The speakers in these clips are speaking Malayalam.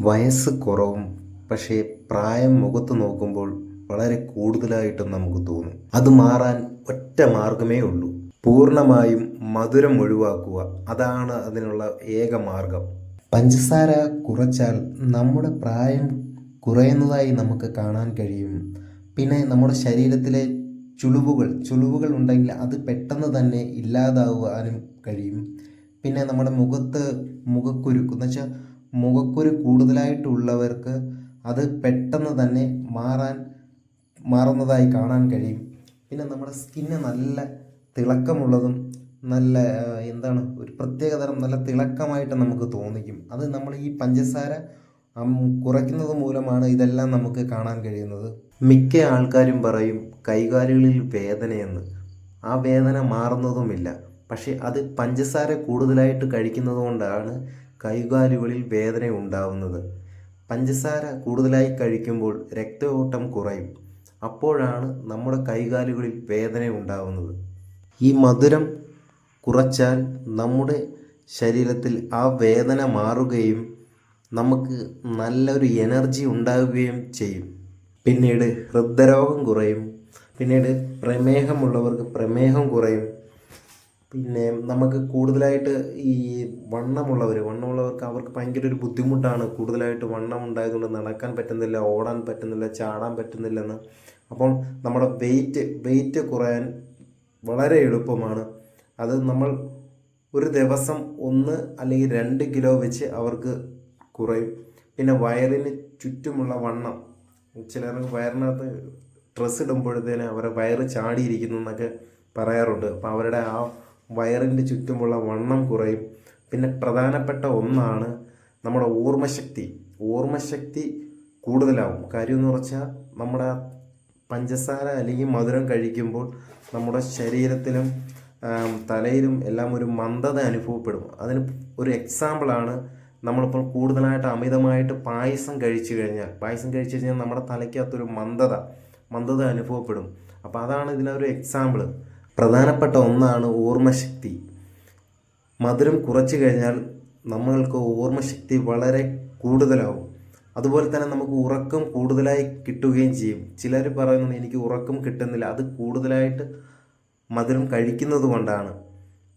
വയസ്സ് കുറവും പക്ഷേ പ്രായം മുഖത്ത് നോക്കുമ്പോൾ വളരെ കൂടുതലായിട്ടും നമുക്ക് തോന്നും. അത് മാറാൻ ഒറ്റ മാർഗമേ ഉള്ളൂ. പൂർണമായും മധുരം ഒഴിവാക്കുക. അതാണ് അതിനുള്ള ഏക മാർഗം. പഞ്ചസാര കുറച്ചാൽ നമ്മുടെ പ്രായം കുറയുന്നതായി നമുക്ക് കാണാൻ കഴിയും. പിന്നെ നമ്മുടെ ശരീരത്തിലെ ചുളിവുകൾ ചുളിവുകൾ ഉണ്ടെങ്കിൽ അത് പെട്ടെന്ന് തന്നെ ഇല്ലാതാവാനും കഴിയും. പിന്നെ നമ്മുടെ മുഖത്ത് മുഖക്കുരുക്ക്. എന്ന് വെച്ചാൽ മുഖക്കുരു കൂടുതലായിട്ടുള്ളവർക്ക് അത് പെട്ടെന്ന് തന്നെ മാറാൻ മാറുന്നതായി കാണാൻ കഴിയും. പിന്നെ നമ്മുടെ സ്കിന്ന് നല്ല തിളക്കമുള്ളതും നല്ല എന്താണ് ഒരു പ്രത്യേകതരം നല്ല തിളക്കമായിട്ട് നമുക്ക് തോന്നിക്കും. അത് നമ്മൾ ഈ പഞ്ചസാര കുറയ്ക്കുന്നത് മൂലമാണ് ഇതെല്ലാം നമുക്ക് കാണാൻ കഴിയുന്നത്. മിക്ക ആൾക്കാരും പറയും കൈകാലുകളിൽ വേദനയെന്ന്. ആ വേദന മാറുന്നതുമില്ല. പക്ഷേ അത് പഞ്ചസാര കൂടുതലായിട്ട് കഴിക്കുന്നത് കൊണ്ടാണ് കൈകാലുകളിൽ വേദന ഉണ്ടാവുന്നത്. പഞ്ചസാര കൂടുതലായി കഴിക്കുമ്പോൾ രക്തയോട്ടം കുറയും. അപ്പോഴാണ് നമ്മുടെ കൈകാലുകളിൽ വേദന ഉണ്ടാവുന്നത്. ഈ മധുരം കുറച്ചാൽ നമ്മുടെ ശരീരത്തിൽ ആ വേദന മാറുകയും നമുക്ക് നല്ലൊരു എനർജി ഉണ്ടാവുകയും ചെയ്യും. പിന്നീട് ഹൃദ്രോഗം കുറയും. പിന്നീട് പ്രമേഹമുള്ളവർക്ക് പ്രമേഹം കുറയും. പിന്നെ നമുക്ക് കൂടുതലായിട്ട് ഈ വണ്ണമുള്ളവർ വണ്ണമുള്ളവർക്ക് അവർക്ക് ഭയങ്കര ഒരു ബുദ്ധിമുട്ടാണ് കൂടുതലായിട്ട് വണ്ണം ഉണ്ടായതുകൊണ്ട് നടക്കാൻ പറ്റുന്നില്ല ഓടാൻ പറ്റുന്നില്ല ചാടാൻ പറ്റുന്നില്ലെന്ന് അപ്പോൾ നമ്മുടെ വെയിറ്റ് വെയിറ്റ് കുറയാൻ വളരെ എളുപ്പമാണ്. അത് നമ്മൾ ഒരു ദിവസം ഒന്ന് അല്ലെങ്കിൽ രണ്ട് കിലോ വെച്ച് അവർക്ക് കുറയും. പിന്നെ വയറിന് ചുറ്റുമുള്ള വണ്ണം ചിലർക്ക് വയറിനകത്ത് ഡ്രസ്സ് ഇടുമ്പോഴത്തേന് അവരെ വയറ് ചാടിയിരിക്കുന്നു എന്നൊക്കെ പറയാറുണ്ട്. അപ്പോൾ അവരുടെ ആ വയറിന്റെ ചുറ്റുമുള്ള വണ്ണം കുറയും. പിന്നെ പ്രധാനപ്പെട്ട ഒന്നാണ് നമ്മുടെ ഓർമ്മശക്തി. ഓർമ്മശക്തി കൂടുതലാവും. കാര്യം എന്ന് പറഞ്ഞാൽ നമ്മുടെ പഞ്ചസാര അല്ലെങ്കിൽ മധുരം കഴിക്കുമ്പോൾ നമ്മുടെ ശരീരത്തിലും തലയിലും എല്ലാം ഒരു മന്ദത അനുഭവപ്പെടും. അതിന് ഒരു എക്സാമ്പിളാണ് നമ്മളിപ്പോൾ കൂടുതലായിട്ട് അമിതമായിട്ട് പായസം കഴിച്ചു കഴിഞ്ഞാൽ. പായസം കഴിച്ചു കഴിഞ്ഞാൽ നമ്മുടെ തലയ്ക്കകത്തൊരു മന്ദത മന്ദത അനുഭവപ്പെടും. അപ്പോൾ അതാണ് ഇതിനൊരു എക്സാമ്പിൾ പ്രധാനപ്പെട്ട ഒന്നാണ് ഓർമ്മശക്തി. മധുരം കുറച്ച് കഴിഞ്ഞാൽ നമ്മൾക്ക് ഓർമ്മശക്തി വളരെ കൂടുതലാവും. അതുപോലെ തന്നെ നമുക്ക് ഉറക്കം കൂടുതലായി കിട്ടുകയും ചെയ്യും. ചിലർ പറയുന്നുണ്ട് എനിക്ക് ഉറക്കം കിട്ടുന്നില്ല. അത് കൂടുതലായിട്ട് മധുരം കഴിക്കുന്നത് കൊണ്ടാണ്.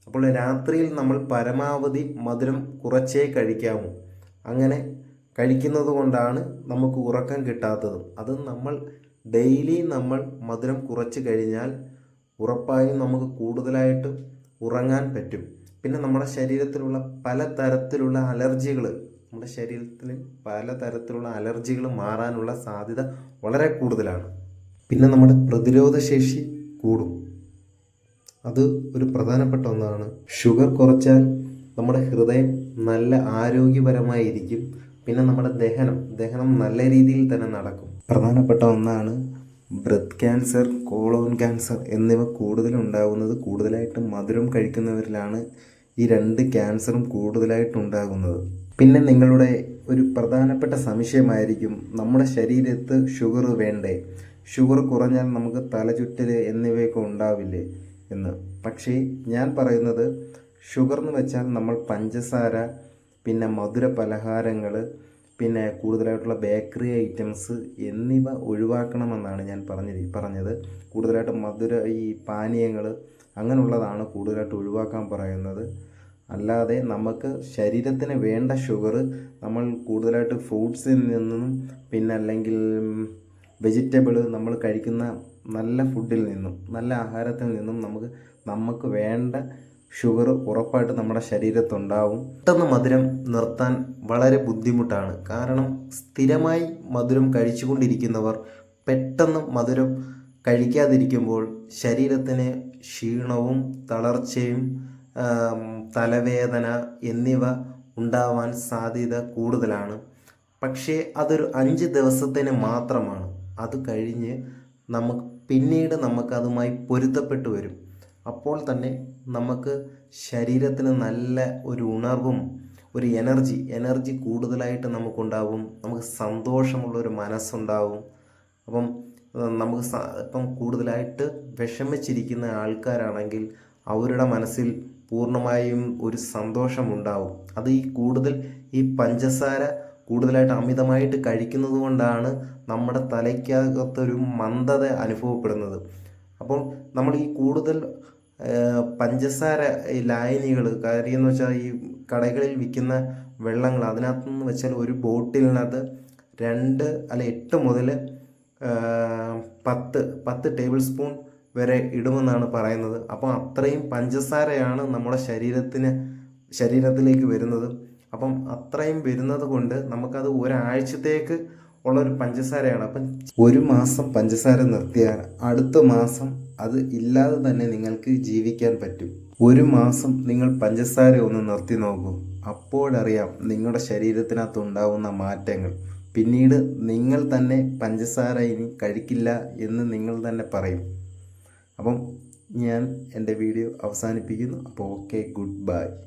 അപ്പോൾ രാത്രിയിൽ നമ്മൾ പരമാവധി മധുരം കുറച്ചേ കഴിക്കാവൂ. അങ്ങനെ കഴിക്കുന്നത് കൊണ്ടാണ് നമുക്ക് ഉറക്കം കിട്ടാത്തതും. അത് നമ്മൾ ഡെയിലി നമ്മൾ മധുരം കുറച്ച് കഴിഞ്ഞാൽ ഉറപ്പായും നമുക്ക് കൂടുതലായിട്ട് ഉറങ്ങാൻ പറ്റും. പിന്നെ നമ്മുടെ ശരീരത്തിലുള്ള പല തരത്തിലുള്ള അലർജികൾ നമ്മുടെ ശരീരത്തിൽ പല തരത്തിലുള്ള അലർജികൾ മാറാനുള്ള സാധ്യത വളരെ കൂടുതലാണ്. പിന്നെ നമ്മുടെ പ്രതിരോധ ശേഷി കൂടും. അത് ഒരു പ്രധാനപ്പെട്ട ഒന്നാണ്. ഷുഗർ കുറച്ചാൽ നമ്മുടെ ഹൃദയം നല്ല ആരോഗ്യപരമായിരിക്കും. പിന്നെ നമ്മുടെ ദഹനം ദഹനം നല്ല രീതിയിൽ തന്നെ നടക്കും. പ്രധാനപ്പെട്ട ഒന്നാണ് ബ്രത്ത് ക്യാൻസർ കോളോൺ ക്യാൻസർ എന്നിവ കൂടുതലുണ്ടാകുന്നത് കൂടുതലായിട്ടും മധുരം കഴിക്കുന്നവരിലാണ് ഈ രണ്ട് ക്യാൻസറും കൂടുതലായിട്ടുണ്ടാകുന്നത്. പിന്നെ നിങ്ങളുടെ ഒരു പ്രധാനപ്പെട്ട സംശയമായിരിക്കും നമ്മുടെ ശരീരത്ത് ഷുഗർ വേണ്ടേ? ഷുഗർ കുറഞ്ഞാൽ നമുക്ക് തലചുറ്റൽ എന്നിവയൊക്കെ ഉണ്ടാവില്ലേ എന്ന്. പക്ഷേ ഞാൻ പറയുന്നത് ഷുഗർ എന്ന് വെച്ചാൽ നമ്മൾ പഞ്ചസാര പിന്നെ മധുര പലഹാരങ്ങൾ പിന്നെ കൂടുതലായിട്ടുള്ള ബേക്കറി ഐറ്റംസ് എന്നിവ ഒഴിവാക്കണമെന്നാണ് ഞാൻ പറഞ്ഞത് പറഞ്ഞത്. കൂടുതലായിട്ട് മധുര ഈ പാനീയങ്ങൾ അങ്ങനെയുള്ളതാണ് കൂടുതലായിട്ട് ഒഴിവാക്കാൻ പറയുന്നത്. അല്ലാതെ നമുക്ക് ശരീരത്തിന് വേണ്ട ഷുഗർ നമ്മൾ കൂടുതലായിട്ട് ഫ്രൂട്ട്സിൽ നിന്നും പിന്നെ അല്ലെങ്കിൽ വെജിറ്റബിൾ നമ്മൾ കഴിക്കുന്ന നല്ല ഫുഡിൽ നിന്നും നല്ല ആഹാരത്തിൽ നിന്നും നമുക്ക് നമുക്ക് വേണ്ട ഷുഗർ ഉറപ്പായിട്ട് നമ്മുടെ ശരീരത്തുണ്ടാവും. പെട്ടെന്ന് മധുരം നിർത്താൻ വളരെ ബുദ്ധിമുട്ടാണ്. കാരണം സ്ഥിരമായി മധുരം കഴിച്ചുകൊണ്ടിരിക്കുന്നവർ പെട്ടെന്ന് മധുരം കഴിക്കാതിരിക്കുമ്പോൾ ശരീരത്തിന് ക്ഷീണവും തളർച്ചയും തലവേദന എന്നിവ ഉണ്ടാവാൻ സാധ്യത കൂടുതലാണ്. പക്ഷേ അതൊരു അഞ്ച് ദിവസത്തിന് മാത്രമാണ്. അത് കഴിഞ്ഞ് നമുക്ക് പിന്നീട് നമുക്കതുമായി പൊരുത്തപ്പെട്ടു വരും. അപ്പോൾ തന്നെ നമുക്ക് ശരീരത്തിന് നല്ല ഒരു ഉണർവും ഒരു എനർജി എനർജി കൂടുതലായിട്ട് നമുക്കുണ്ടാവും. നമുക്ക് സന്തോഷമുള്ള ഒരു മനസ്സുണ്ടാവും. അപ്പം നമുക്ക് ഇപ്പം കൂടുതലായിട്ട് വിഷമിച്ചിരിക്കുന്ന ആൾക്കാരാണെങ്കിൽ അവരുടെ മനസ്സിൽ പൂർണമായും ഒരു സന്തോഷമുണ്ടാവും. അത് ഈ കൂടുതൽ ഈ പഞ്ചസാര കൂടുതലായിട്ട് അമിതമായിട്ട് കഴിക്കുന്നത് കൊണ്ടാണ് നമ്മുടെ തലയ്ക്കകത്തൊരു മന്ദത അനുഭവപ്പെടുന്നത്. അപ്പോൾ നമ്മൾ ഈ കൂടുതൽ പഞ്ചസാര ഈ ലായനികൾ കാര്യം എന്ന് വെച്ചാൽ ഈ കടകളിൽ വിൽക്കുന്ന വെള്ളങ്ങൾ അതിനകത്ത് നിന്ന് വെച്ചാൽ ഒരു ബോട്ടിലിനകത്ത് രണ്ട് അല്ല എട്ട് മുതൽ പത്ത് പത്ത് ടേബിൾ സ്പൂൺ വരെ ഇടുമെന്നാണ് പറയുന്നത്. അപ്പം അത്രയും പഞ്ചസാരയാണ് നമ്മുടെ ശരീരത്തിന് ശരീരത്തിലേക്ക് വരുന്നത്. അപ്പം അത്രയും വരുന്നത് കൊണ്ട് നമുക്കത് ഒരാഴ്ചത്തേക്ക് ഉള്ളൊരു പഞ്ചസാരയാണ്. അപ്പം ഒരു മാസം പഞ്ചസാര നിർത്തിയാൽ അടുത്ത മാസം അത് ഇല്ലാതെ തന്നെ നിങ്ങൾക്ക് ജീവിക്കാൻ പറ്റും. ഒരു മാസം നിങ്ങൾ പഞ്ചസാര ഒന്ന് നിർത്തി നോക്കൂ. അപ്പോഴറിയാം നിങ്ങളുടെ ശരീരത്തിനകത്ത് ഉണ്ടാവുന്ന മാറ്റങ്ങൾ. പിന്നീട് നിങ്ങൾ തന്നെ പഞ്ചസാര ഇനി കഴിക്കില്ല എന്ന് നിങ്ങൾ തന്നെ പറയും. അപ്പം ഞാൻ എന്റെ വീഡിയോ അവസാനിപ്പിക്കുന്നു. അപ്പോൾ ഓക്കെ ഗുഡ് ബൈ.